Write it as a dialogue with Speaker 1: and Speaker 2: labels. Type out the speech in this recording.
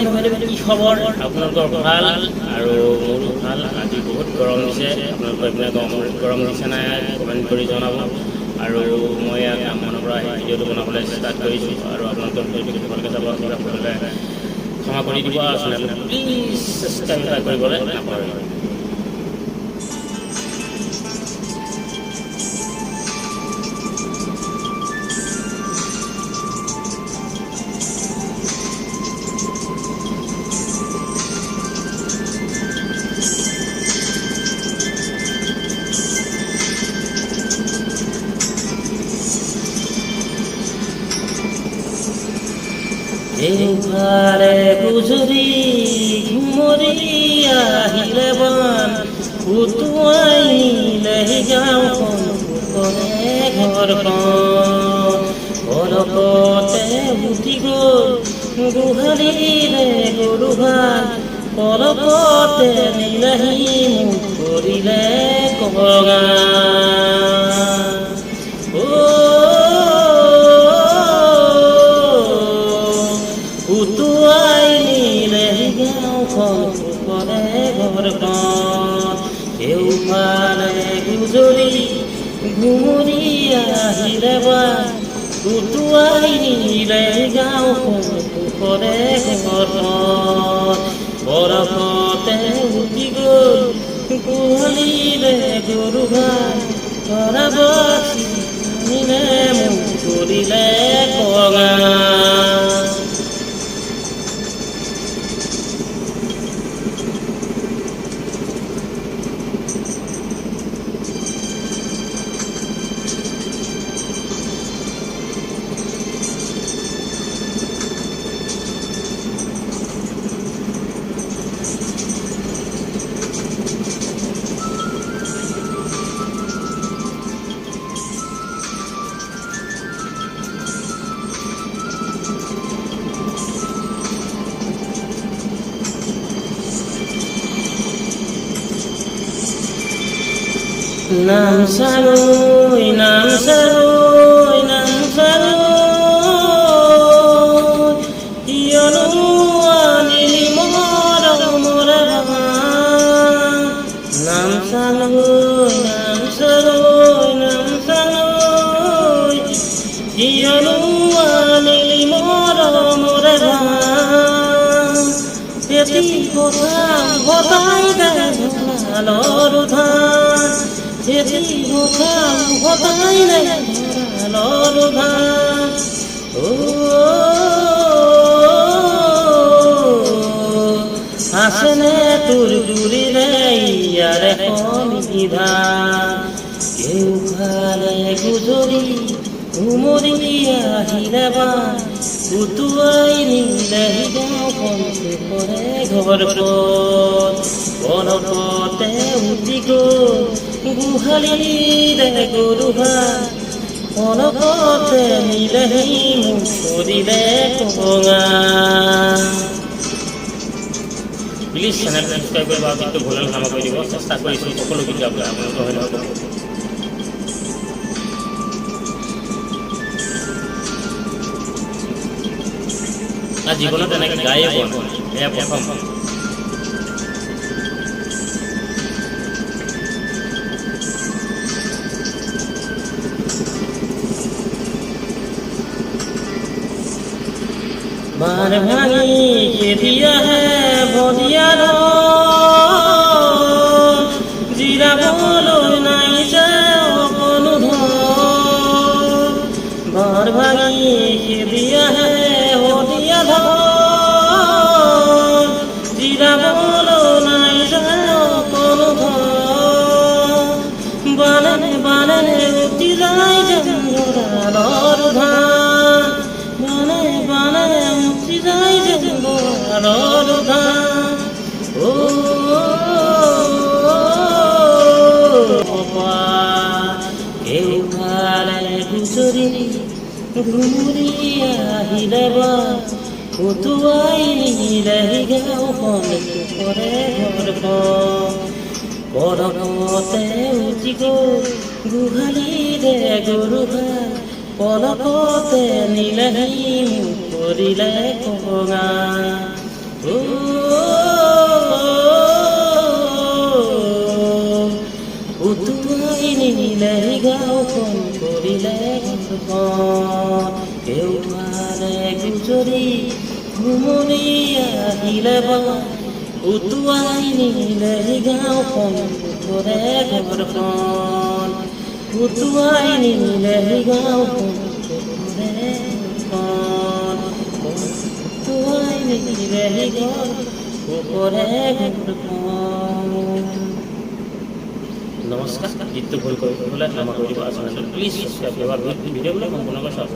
Speaker 1: বন্ধু বাইদেউ ভালো, আৰু মোৰো ভালো। আজি বহুত গৰম দিছে। আপোনালোকৰ এইপিনে গৰম গৰম দিছে নাই? কমেণ্ট কৰি জনাব। আৰু মই ইয়াত কামখনৰ পৰা ভিডিঅ'টো বনাবলৈ ষ্টাৰ্ট কৰিছোঁ। আৰু আপোনালোকৰ ভিডিঅ'টো ভালকৈ চাব কিবা কৰিলে ক্ষমা কৰি দিব। আৰু প্লিজ ছাবস্ক্ৰাইব এটা কৰিবলৈ নাপাহৰিব। এইফালে গুজৰি ঘুমৰি আহিলে বান উটুৱাই নিলে গাঁওখন কৰে ঘৰখন অলপতে উঠি গ'ল গোহালিৰে গৰু ভাত অলপতে নিলেহি মোক কৰিলে কগা উটুৱাই নিলে গাঁওখন কৰে ঘৰখন কেওফালে গুজৰি ঘুমৰি আহিলে বা উটুৱাই নিলে গাঁওখন কৰে ঘৰখন বৰফতে উঠি গ'ল গোহালিৰে গৰু ভাই ধৰাবচি নিলে মোক কৰিলে কঙা নাম চালৈ নাম চালৈ নাম চালৈ কিয়নো আনিলি মৰমৰ নাম চালৈ নাম চালৈ নাম চালৈ কিয়নো আনিলি মৰমৰ এটি কথা ভতাই গালৰ ধান এটি কথা ভতাই গালৰ ধান আছেনে তোৰ দূৰিলে ইয়াৰে সমিধান কেওফালে গুজৰি উমৰি আহিলে বা উটুৱাই নিলে গাঁওখন কৰে ঘৰখন বনপতে উঠি গ'ল গৰু ভাত অলপতে নিলেহি প্লিজ চেনেল ছাবস্ক্ৰাইব কৰিব আৰু কিন্তু ভুল ক্ষমা কৰি দিব চেষ্টা কৰিছোঁ সকলো ভিডিঅ' আপোনালোকৰ হৈ আৰু জীৱনত এনেকৈ গায়ে পোৱা এয়া প্ৰথম। বাৰ ভাঙি খেদিয়াহে জিরা বলো নাই যাও অকণো ধন ভাঙি জোৰালৰ ধান ও কেউফালে গুজৰি ঘূৰি আহিলে বা। উটুৱাই নিলে গাঁওখন কৰে ঘৰখন পলকতে উঠি গ'ল গোহালিৰে গৰু ভাই পলকতে নিলেহি কৰিলে কঙা ঘৰখন কেওফালে গুজৰি ঘুমৰি আহিলে বন উতুৱাই নিলে গাঁওখন কৰে ঘৰখন উতুৱাই নিলে গাঁওখন কৰে ঘৰখন উতুৱাই নিলে ভুল কৰে ঘৰখন নমস্কাৰ গীতটো ভুল কৰিবলৈ ক্ষমা কৰিব আচলতে প্লিজ ছাবস্ক্ৰাইব কৰিব ভিডিঅ'বিলাক সম্পূৰ্ণকৈ চাওক